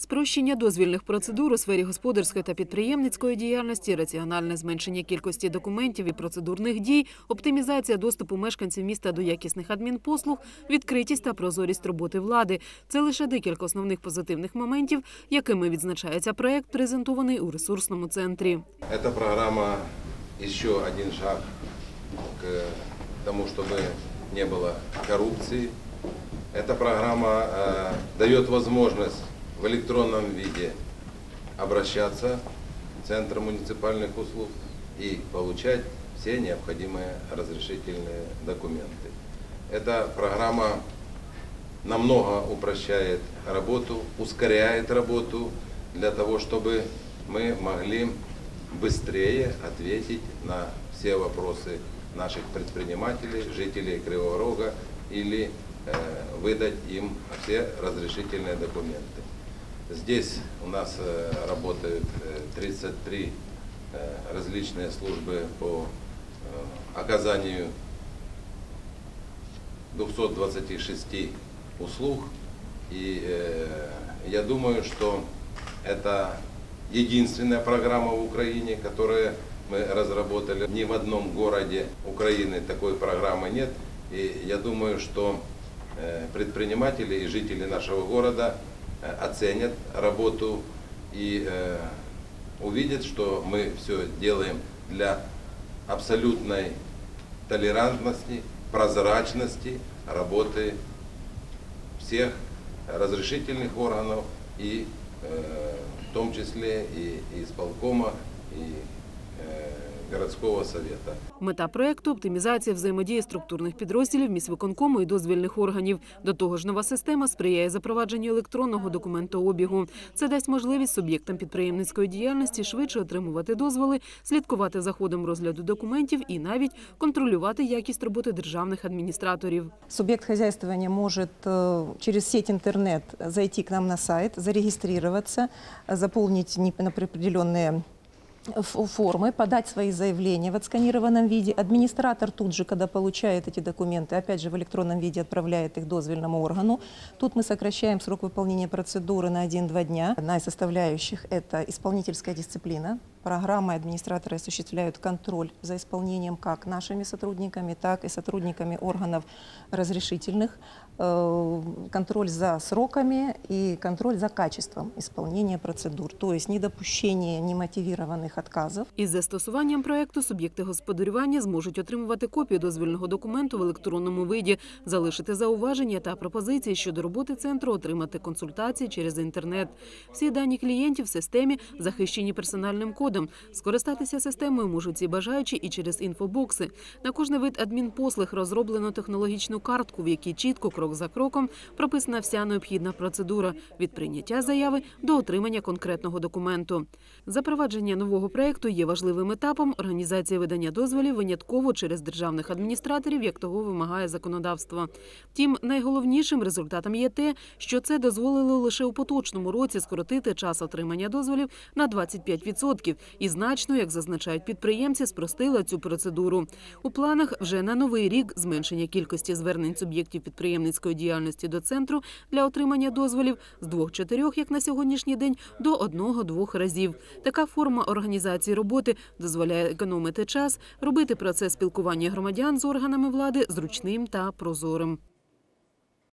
Спрощення дозвільних процедур у сфері господарської та підприємницької діяльності, раціональне зменшення кількості документів і процедурних дій, оптимізація доступу мешканців міста до якісних адмінпослуг, відкритість та прозорість роботи влади це лише декілька основних позитивних моментів, якими відзначається проект, презентований у ресурсному центрі. Эта программа еще один шаг к тому, чтобы не было коррупции. Эта программа э, дает возможность в электронном виде обращаться в Центр муниципальных услуг и получать все необходимые разрешительные документы. Эта программа намного упрощает работу, ускоряет работу для того, чтобы мы могли быстрее ответить на все вопросы наших предпринимателей, жителей Кривого Рога или э, выдать им все разрешительные документы. Здесь у нас э, работают э, 33 э, различные службы по э, оказанию 226 услуг. И э, я думаю, что это единственная программа в Украине, которую мы разработали. Ни в одном городе Украины такой программы нет. И я думаю, что э, предприниматели и жители нашего города э, оценят работу и э, увидят, что мы все делаем для абсолютной толерантности, прозрачности работы всех разрешительных органов и э, в том числе и, и исполкома, и э, городского совета. Мета проекту оптимізація взаємодії структурних підрозділів міськвиконкому і дозвільних органів. До того ж, нова система сприяє запровадженню електронного документообігу. Це дасть можливість суб'єктам підприємницької діяльності швидше отримувати дозволи, слідкувати за ходом розгляду документів і навіть контролювати якість роботи державних адміністраторів. Субъект хозяйствования может э, через сеть интернет зайти к нам на сайт, зарегистрироваться, заполнить не- на определенные ф- формы, подать свои заявления в отсканированном виде. Администратор тут же, когда получает эти документы, опять же в электронном виде отправляет их дозвельному органу. Тут мы сокращаем срок выполнения процедуры на 1-2 дня. Одна из составляющих – это исполнительская дисциплина. Программы администраторы осуществляют контроль за исполнением как нашими сотрудниками, так и сотрудниками органов разрешительных, э, контроль за сроками и контроль за качеством исполнения процедур, то есть недопущение немотивированных отказов. Із застосуванням проекту суб'єкти господарювання зможуть отримувати копію дозвільного документу в електронному виді, залишити зауваження та пропозиції щодо роботи центру, отримати консультації через інтернет. Всі дані клієнтів в системі захищені персональним кодом. Скористатися системою можуть ці бажаючі і через інфобокси. На кожний вид адмінпослуг розроблено технологічну картку, в якій чітко крок за кроком прописана вся необхідна процедура від прийняття заяви до отримання конкретного документу. Запровадження нового проекту є важливим етапом. Організація видання дозволів винятково через державних адміністраторів, як того вимагає законодавство. Втім, найголовнішим результатом є те, що це дозволило лише у поточному році скоротити час отримання дозволів на 25% і значно, як зазначають підприємці, спростила цю процедуру. У планах вже на новий рік зменшення кількості звернень суб'єктів підприємницької діяльності до центру для отримання дозволів з двох-чотирьох, як на сьогоднішній день, до одного-двох разів. Така форма організації роботи дозволяє економити час, робити процес спілкування громадян з органами влади зручним та прозорим.